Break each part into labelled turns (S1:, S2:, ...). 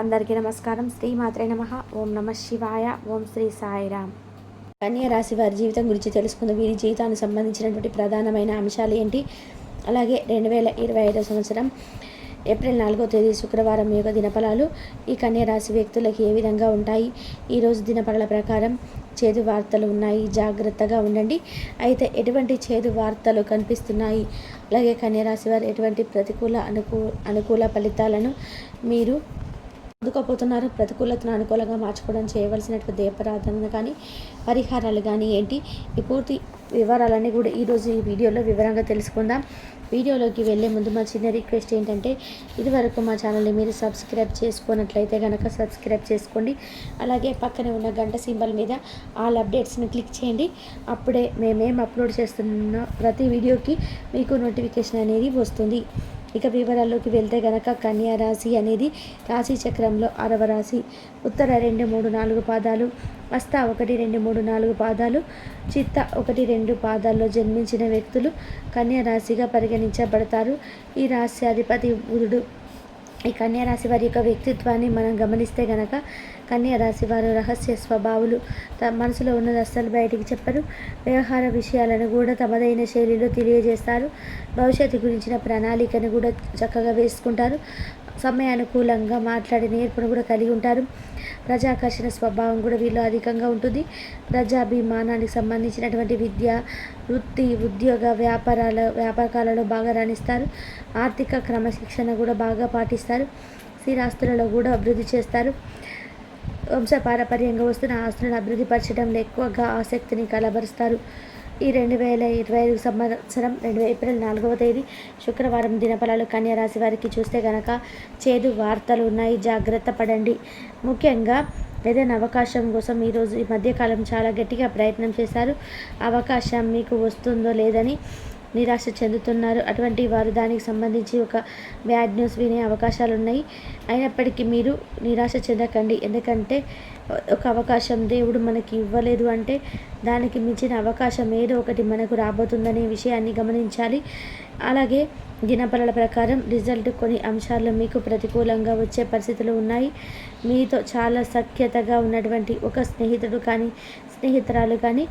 S1: అందరికీ నమస్కారం. శ్రీ మాత్రే నమ. ఓం నమ శివాయ. ఓం శ్రీ సాయిరామ్ కన్యా రాశి వారి జీవితం గురించి తెలుసుకుందాం. వీరి జీవితానికి సంబంధించినటువంటి ప్రధానమైన అంశాలు ఏంటి? అలాగే రెండు వేల ఇరవై ఐదో సంవత్సరం ఏప్రిల్ నాలుగో తేదీ శుక్రవారం యొక్క దినఫలాలు ఈ కన్యా రాశి ఏ విధంగా ఉంటాయి? ఈరోజు దినఫలాల ప్రకారం చేదు వార్తలు ఉన్నాయి. జాగ్రత్తగా ఉండండి. అయితే ఎటువంటి చేదు వార్తలు కనిపిస్తున్నాయి? అలాగే కన్యా రాశి వారు ఎటువంటి ప్రతికూల అనుకూ అనుకూల ఫలితాలను మీరు అందుకోపోతున్నారు ప్రతికూలతను అనుకూలంగా మార్చుకోవడం చేయవలసినటువంటి దీపారాధన కానీ పరిహారాలు కానీ ఏంటి? ఈ పూర్తి వివరాలన్నీ కూడా ఈరోజు ఈ వీడియోలో వివరంగా తెలుసుకుందాం. వీడియోలోకి వెళ్ళే ముందు మా చిన్న రిక్వెస్ట్ ఏంటంటే ఇదివరకు మా ఛానల్ని మీరు సబ్స్క్రైబ్ చేసుకున్నట్లయితే కనుక సబ్స్క్రైబ్ చేసుకోండి. అలాగే పక్కనే ఉన్న గంట సింబల్ మీద ఆల్ అప్డేట్స్ని క్లిక్ చేయండి. అప్పుడే మేమేం అప్లోడ్ చేస్తున్న ప్రతి వీడియోకి మీకు నోటిఫికేషన్ అనేది వస్తుంది. ఇక వివరాల్లోకి వెళ్తే గనక కన్యా రాశి అనేది రాశి చక్రంలో అరవ రాశి. ఉత్తర రెండు మూడు నాలుగు పాదాలు హస్త ఒకటి రెండు మూడు నాలుగు పాదాలు చిత్త ఒకటి రెండు పాదాల్లో జన్మించిన వ్యక్తులు కన్యా రాశిగా పరిగణించబడతారు. ఈ రాశి అధిపతి బుధుడు. ఈ కన్యారాశి వారి యొక్క వ్యక్తిత్వాన్ని మనం గమనిస్తే గనక కన్యారాశి వారు రహస్య స్వభావులు త మనసులో ఉన్నది అస్సలు బయటికి చెప్పరు. వ్యవహార విషయాలను కూడా తమదైన శైలిలో తెలియజేస్తారు. భవిష్యత్తు గురించిన ప్రణాళికను కూడా చక్కగా వేసుకుంటారు. సమయానుకూలంగా మాట్లాడే నేర్పును కూడా కలిగి ఉంటారు. ప్రజాకర్షణ స్వభావం కూడా వీళ్ళు అధికంగా ఉంటుంది. ప్రజాభిమానానికి సంబంధించినటువంటి విద్య వృత్తి ఉద్యోగ వ్యాపారాల వ్యాపకాలలో బాగా రాణిస్తారు. ఆర్థిక క్రమశిక్షణ కూడా బాగా పాటిస్తారు. స్థిరాస్తులలో కూడా అభివృద్ధి చేస్తారు. వంశపారపర్యంగా వస్తున్న ఆస్తులను అభివృద్ధి పరచడంలో ఎక్కువగా ఆసక్తిని కలబరుస్తారు. ఈ రెండు వేల ఇరవై ఐదు సంవత్సరం రెండు ఏప్రిల్ నాలుగవ తేదీ శుక్రవారం దినఫలాలు కన్యా రాశి వారికి చూస్తే కనుక చేదు వార్తలు ఉన్నాయి. జాగ్రత్త పడండి. ముఖ్యంగా ఏదైనా అవకాశం కోసం ఈరోజు ఈ మధ్యకాలం చాలా గట్టిగా ప్రయత్నం చేశారు. అవకాశం మీకు వస్తుందో లేదని నిరాశ చెందుతున్నారు. అటువంటి వారు దానికి సంబంధించి ఒక బ్యాడ్ న్యూస్ వినే అవకాశాలు ఉన్నాయి అయినప్పటికీ మీరు నిరాశ చెందకండి. ఎందుకంటే ఒక అవకాశం దేవుడు మనకి ఇవ్వలేదు అంటే దానికి మించిన అవకాశం ఏదో ఒకటి మనకు రాబోతుందనే విషయాన్ని గమనించాలి. అలాగే దినపరల ప్రకారం రిజల్ట్ కొన్ని అంశాల్లో మీకు ప్రతికూలంగా వచ్చే పరిస్థితులు ఉన్నాయి. మీతో చాలా సఖ్యతగా ఉన్నటువంటి ఒక స్నేహితుడు కానీ స్నేహితురాలు కానీ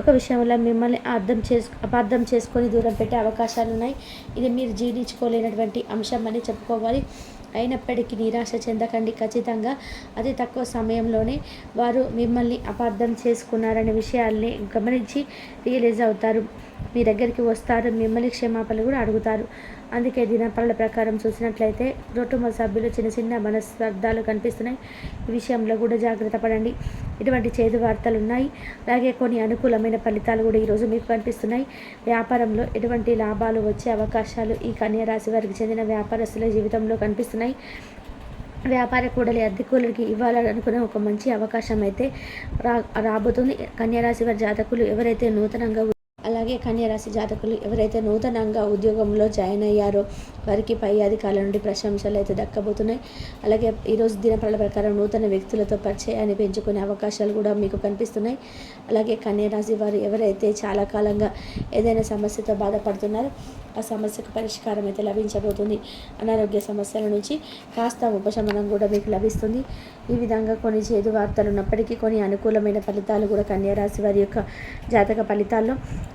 S1: ఒక విషయంలో మిమ్మల్ని అర్థం చేసు అపార్థం చేసుకొని దూరం పెట్టే అవకాశాలు ఉన్నాయి ఇది మీరు జీర్ణించుకోలేనటువంటి అంశం అని చెప్పుకోవాలి. అయినప్పటికీ నిరాశ చెందకండి. ఖచ్చితంగా అతి తక్కువ సమయంలోనే వారు మిమ్మల్ని అపార్థం చేసుకున్నారనే విషయాల్ని గమనించి రియలైజ్ అవుతారు. మీ దగ్గరికి వస్తారు మిమ్మల్ని క్షమాపణలు కూడా అడుగుతారు. అందుకే దినపళ్ళ ప్రకారం చూసినట్లయితే కుటుంబ సభ్యులు చిన్న చిన్న మనస్పర్ధాలు కనిపిస్తున్నాయి. ఈ విషయంలో కూడా జాగ్రత్త పడండి. ఇటువంటి చేదు వార్తలు ఉన్నాయి. అలాగే కొన్ని అనుకూలమైన ఫలితాలు కూడా ఈరోజు మీకు కనిపిస్తున్నాయి. వ్యాపారంలో ఎటువంటి లాభాలు వచ్చే అవకాశాలు ఈ కన్యా రాశి వారికి చెందిన వ్యాపారస్తుల జీవితంలో కనిపిస్తున్నాయి. వ్యాపార కూడలి అద్దెకూలకి ఇవ్వాలనుకునే ఒక మంచి అవకాశం అయితే రా రాబోతుంది. కన్యారాశి వారి జాతకులు ఎవరైతే నూతనంగా అలాగే కన్యరాశి జాతకులు ఎవరైతే నూతనంగా ఉద్యోగంలో జాయిన్ అయ్యారో వారికి పై అధికారుల నుండి ప్రశంసలు అయితే దక్కబోతున్నాయి. అలాగే ఈరోజు దినపరల ప్రకారం నూతన వ్యక్తులతో పరిచయాన్ని పెంచుకునే అవకాశాలు కూడా మీకు కనిపిస్తున్నాయి. అలాగే కన్యరాశి వారు ఎవరైతే చాలా కాలంగా ఏదైనా సమస్యతో బాధపడుతున్నారో ఆ సమస్యకు పరిష్కారం అయితే లభించబోతుంది. అనారోగ్య సమస్యల నుంచి కాస్త ఉపశమనం కూడా మీకు లభిస్తుంది. ఈ విధంగా కొన్ని చేదు వార్తలు ఉన్నప్పటికీ కొన్ని అనుకూలమైన ఫలితాలు కూడా కన్యారాశి వారి యొక్క జాతక ఫలితాల్లో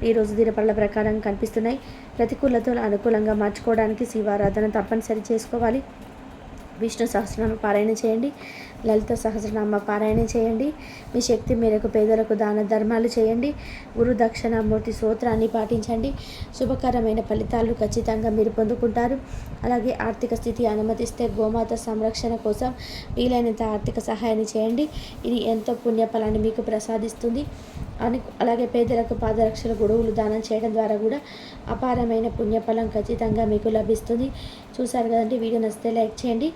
S1: ఈరోజు దినపళ్ళ ప్రకారం కనిపిస్తున్నాయి. ప్రతికూలతలు అనుకూలంగా మార్చుకోవడానికి శివారాధన తప్పనిసరి చేసుకోవాలి. విష్ణు సహస్రనామ పారాయణ చేయండి. లలిత సహస్రనామ పారాయణ చేయండి. మీ శక్తి మేరకు పేదలకు దాన ధర్మాలు చేయండి. గురు దక్షిణామూర్తి సూత్రాన్ని పాటించండి. శుభకరమైన ఫలితాలు ఖచ్చితంగా మీరు పొందుకుంటారు. అలాగే ఆర్థిక స్థితి అనుమతిస్తే గోమాత సంరక్షణ కోసం వీలైనంత ఆర్థిక సహాయాన్ని చేయండి. ఇది ఎంతో పుణ్యఫలాన్ని మీకు ప్రసాదిస్తుంది. అని అలాగే పేదలకు పాదరక్షల గొడవులు దానం చేయడం ద్వారా కూడా అపారమైన పుణ్యఫలం ఖచ్చితంగా మీకు లభిస్తుంది. చూసారు కదండి వీడియో నచ్చితే లైక్ చేయండి.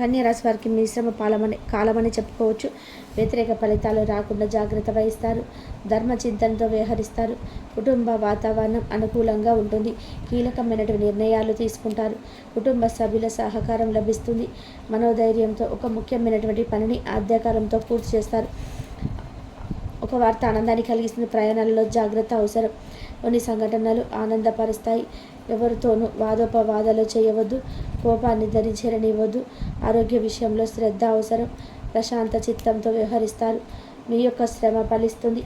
S1: కన్యరాశి వారికి మిశ్రమ పాలమని కాలమని చెప్పుకోవచ్చు. వ్యతిరేక ఫలితాలు రాకుండా జాగ్రత్త వహిస్తారు. ధర్మ చింతనతో వ్యవహరిస్తారు. కుటుంబ వాతావరణం అనుకూలంగా ఉంటుంది. కీలకమైనటువంటి నిర్ణయాలు తీసుకుంటారు. కుటుంబ సభ్యుల సహకారం లభిస్తుంది. మనోధైర్యంతో ఒక ముఖ్యమైనటువంటి పనిని ఆద్యకాలంతో పూర్తి చేస్తారు. ఒక వార్త ఆనందాన్ని కలిగిస్తుంది. ప్రయాణాలలో జాగ్రత్త అవసరం. కొన్ని సంఘటనలు ఆనందపరుస్తాయి. ఎవరితోనూ వాదోపవాదాలు చేయవద్దు. కోపాన్ని ధరించనివ్వద్దు ఆరోగ్య విషయంలో శ్రద్ధ అవసరం. ప్రశాంత చిత్తంతో వ్యవహరిస్తారు. మీ యొక్క శ్రమ ఫలిస్తుంది.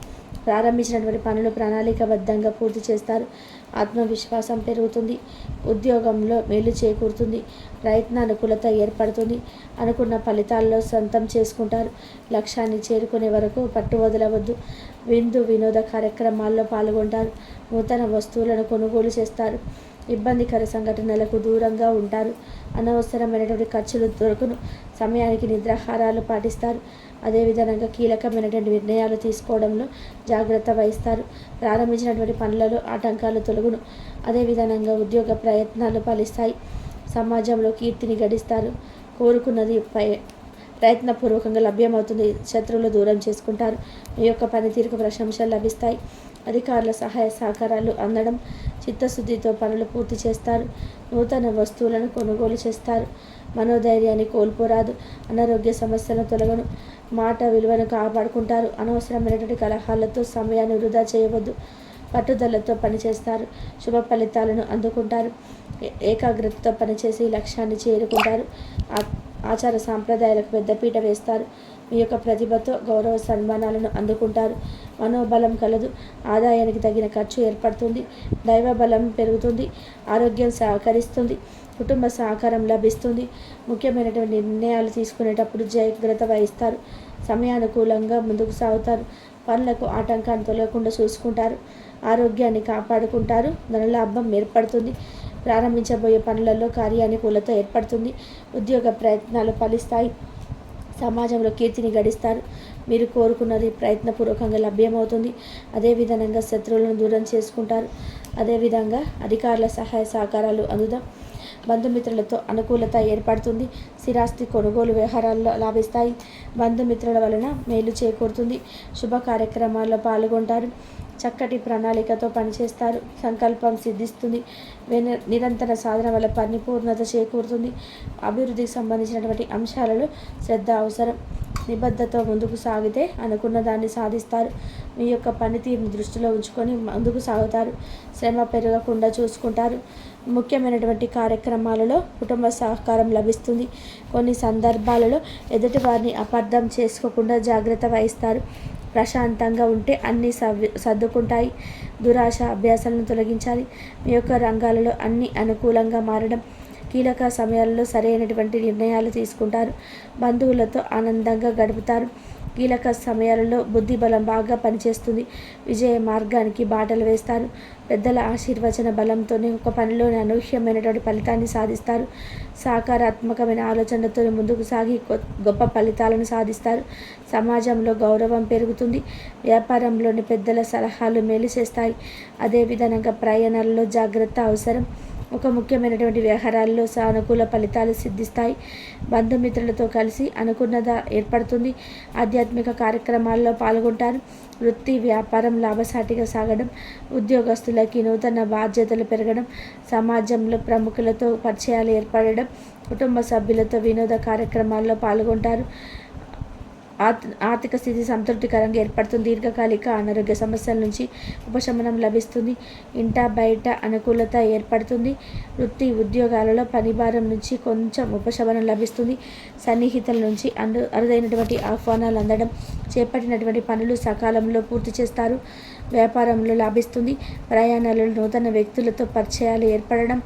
S1: ప్రారంభించినటువంటి పనులు ప్రణాళికబద్ధంగా పూర్తి చేస్తారు. ఆత్మవిశ్వాసం పెరుగుతుంది. ఉద్యోగంలో మేలు చేకూరుతుంది. ప్రయత్న అనుకూలత ఏర్పడుతుంది. అనుకున్న ఫలితాల్లో సొంతం చేసుకుంటారు. లక్ష్యాన్ని చేరుకునే వరకు పట్టు వదలవద్దు. విందు వినోద కార్యక్రమాల్లో పాల్గొంటారు. నూతన వస్తువులను కొనుగోలు చేస్తారు. ఇబ్బందికర సంఘటనలకు దూరంగా ఉంటారు. అనవసరమైనటువంటి ఖర్చులు దొరకను. సమయానికి నిద్రాహారాలు పాటిస్తారు. అదేవిధంగా కీలకమైనటువంటి నిర్ణయాలు తీసుకోవడంలో జాగ్రత్త వహిస్తారు. ప్రారంభించినటువంటి పనులలో ఆటంకాలు తొలగును. అదేవిధంగా ఉద్యోగ ప్రయత్నాలు ఫలిస్తాయి. సమాజంలో కీర్తిని గడిస్తారు. కోరుకున్నది పై ప్రయత్నపూర్వకంగా లభ్యమవుతుంది. శత్రువులు దూరం చేసుకుంటారు. మీ యొక్క పనితీరుకు ప్రశంసలు లభిస్తాయి. అధికారుల సహాయ సహకారాలు అందడం చిత్తశుద్ధితో పనులు పూర్తి చేస్తారు నూతన వస్తువులను కొనుగోలు చేస్తారు. మనోధైర్యాన్ని కోల్పోరాదు అనారోగ్య సమస్యలను తొలగను మాట విలువను కాపాడుకుంటారు. అనవసరమైనటువంటి కలహాలతో సమయాన్ని వృధా చేయవద్దు. పట్టుదలతో పనిచేస్తారు శుభ ఫలితాలను అందుకుంటారు. ఏకాగ్రతతో పనిచేసి లక్ష్యాన్ని చేరుకుంటారు. ఆచార సాంప్రదాయాలకు పెద్దపీట వేస్తారు. మీ యొక్క ప్రతిభతో గౌరవ సన్మానాలను అందుకుంటారు. మనోబలం కలదు. ఆదాయానికి తగిన ఖర్చు ఏర్పడుతుంది. దైవ బలం పెరుగుతుంది. ఆరోగ్యం సహకరిస్తుంది. కుటుంబ సహకారం లభిస్తుంది. ముఖ్యమైనటువంటి నిర్ణయాలు తీసుకునేటప్పుడు జాగ్రత్త వహిస్తారు. సమయానుకూలంగా ముందుకు సాగుతారు. పనులకు ఆటంకాన్ని తొలగకుండా చూసుకుంటారు. ఆరోగ్యాన్ని కాపాడుకుంటారు. ధనలాభం ఏర్పడుతుంది. ప్రారంభించబోయే పనులలో కార్యానుకూలత ఏర్పడుతుంది. ఉద్యోగ ప్రయత్నాలు ఫలిస్తాయి. సమాజంలో కీర్తిని గడిస్తారు. మీరు కోరుకున్నది ప్రయత్నపూర్వకంగా లభ్యమవుతుంది. అదేవిధంగా శత్రువులను దూరం చేసుకుంటారు. అదేవిధంగా అధికారుల సహాయ సహకారాలు అందుదాం. బంధుమిత్రులతో అనుకూలత ఏర్పడుతుంది. స్థిరాస్తి కొనుగోలు వ్యవహారాల్లో లాభిస్తాయి. బంధుమిత్రుల వలన మేలు చేకూరుతుంది. శుభ కార్యక్రమాల్లో పాల్గొంటారు. చక్కటి ప్రణాళికతో పనిచేస్తారు. సంకల్పం సిద్ధిస్తుంది. నిరంతర సాధన వల్ల పరిపూర్ణత చేకూరుతుంది. అభివృద్ధికి సంబంధించినటువంటి అంశాలలో శ్రద్ధ అవసరం. నిబద్ధతో ముందుకు సాగితే అనుకున్న దాన్ని సాధిస్తారు. మీ యొక్క పనితీరుని దృష్టిలో ఉంచుకొని ముందుకు సాగుతారు. శ్రమ పెరగకుండా చూసుకుంటారు. ముఖ్యమైనటువంటి కార్యక్రమాలలో కుటుంబ సహకారం లభిస్తుంది. కొన్ని సందర్భాలలో ఎదుటి వారిని అపార్థం చేసుకోకుండా జాగ్రత్త వహిస్తారు. ప్రశాంతంగా ఉంటే అన్నీ సవ్య సర్దుకుంటాయి. దురాశ అభ్యాసాలను తొలగించాలి. మీ యొక్క రంగాలలో అన్ని అనుకూలంగా మారడం కీలక సమయాల్లో సరైనటువంటి నిర్ణయాలు తీసుకుంటారు. బంధువులతో ఆనందంగా గడుపుతారు. కీలక సమయాలలో బుద్ధి బలం బాగా పనిచేస్తుంది. విజయ మార్గానికి బాటలు వేస్తారు. పెద్దల ఆశీర్వచన బలంతోనే ఒక పనిలోని అనూహ్యమైనటువంటి ఫలితాన్ని సాధిస్తారు. సాకారాత్మకమైన ఆలోచనలతో ముందుకు సాగి గొప్ప ఫలితాలను సాధిస్తారు. సమాజంలో గౌరవం పెరుగుతుంది. వ్యాపారంలోని పెద్దల సలహాలు మేలు చేస్తాయి. అదేవిధంగా ప్రయాణాలలో జాగ్రత్త అవసరం. ఒక ముఖ్యమైనటువంటి వ్యవహారాల్లో సానుకూల ఫలితాలు సిద్ధిస్తాయి. బంధుమిత్రులతో కలిసి అనుకున్నదా ఏర్పడుతుంది. ఆధ్యాత్మిక కార్యక్రమాల్లో పాల్గొంటారు. వృత్తి వ్యాపారం లాభసాటిగా సాగడం ఉద్యోగస్తులకి నూతన బాధ్యతలు పెరగడం సమాజంలో ప్రముఖులతో పరిచయాలు ఏర్పడడం కుటుంబ సభ్యులతో వినోద కార్యక్రమాల్లో పాల్గొంటారు. ఆర్థిక స్థితి సంతృప్తికరంగా ఏర్పడుతుంది. దీర్ఘకాలిక అనారోగ్య సమస్యల నుంచి ఉపశమనం లభిస్తుంది. ఇంట బయట అనుకూలత ఏర్పడుతుంది. వృత్తి ఉద్యోగాలలో పనిభారం నుంచి కొంచెం ఉపశమనం లభిస్తుంది. సన్నిహితుల నుంచి అందు అరుదైనటువంటి ఆహ్వానాలు అందడం చేపట్టినటువంటి పనులు సకాలంలో పూర్తి చేస్తారు. వ్యాపారంలో లాభిస్తుంది. ప్రయాణాలలో నూతన వ్యక్తులతో పరిచయాలు ఏర్పడడం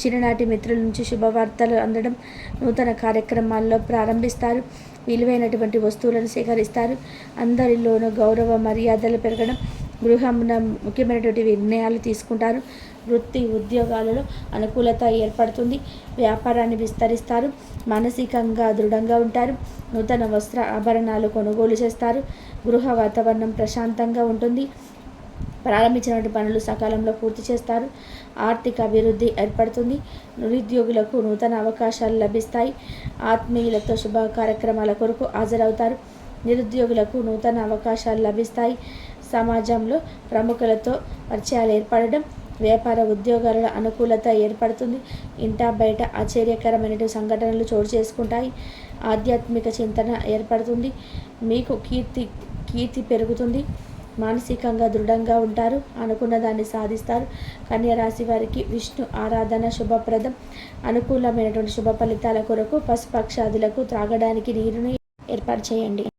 S1: చిన్ననాటి మిత్రుల నుంచి శుభవార్తలు అందడం నూతన కార్యక్రమాల్లో ప్రారంభిస్తారు. విలువైనటువంటి వస్తువులను సేకరిస్తారు. అందరిలోనూ గౌరవ మర్యాదలు పెరగడం గృహమున ముఖ్యమైనటువంటి నిర్ణయాలు తీసుకుంటారు. వృత్తి ఉద్యోగాలలో అనుకూలత ఏర్పడుతుంది. వ్యాపారాన్ని విస్తరిస్తారు. మానసికంగా దృఢంగా ఉంటారు. నూతన వస్త్ర ఆభరణాలు కొనుగోలు చేస్తారు. గృహ వాతావరణం ప్రశాంతంగా ఉంటుంది. ప్రారంభించినటువంటి పనులు సకాలంలో పూర్తి చేస్తారు. ఆర్థిక అభివృద్ధి ఏర్పడుతుంది. నిరుద్యోగులకు నూతన అవకాశాలు లభిస్తాయి. ఆత్మీయులతో శుభ కార్యక్రమాల కొరకు హాజరవుతారు. నిరుద్యోగులకు నూతన అవకాశాలు లభిస్తాయి. సమాజంలో ప్రముఖులతో పరిచయాలు ఏర్పడడం వ్యాపార ఉద్యోగాలలో అనుకూలత ఏర్పడుతుంది. ఇంటా బయట ఆశ్చర్యకరమైన సంఘటనలు చోటు చేసుకుంటాయి. ఆధ్యాత్మిక చింతన ఏర్పడుతుంది. మీకు కీర్తి కీర్తి పెరుగుతుంది. మానసికంగా దృఢంగా ఉంటారు అనుకున్న దాన్ని సాధిస్తారు. కన్యరాశి వారికి విష్ణు ఆరాధన శుభప్రదం. అనుకూలమైనటువంటి శుభ ఫలితాల కొరకు పశుపక్షాదులకు త్రాగడానికి నీరుని ఏర్పాటు చేయండి.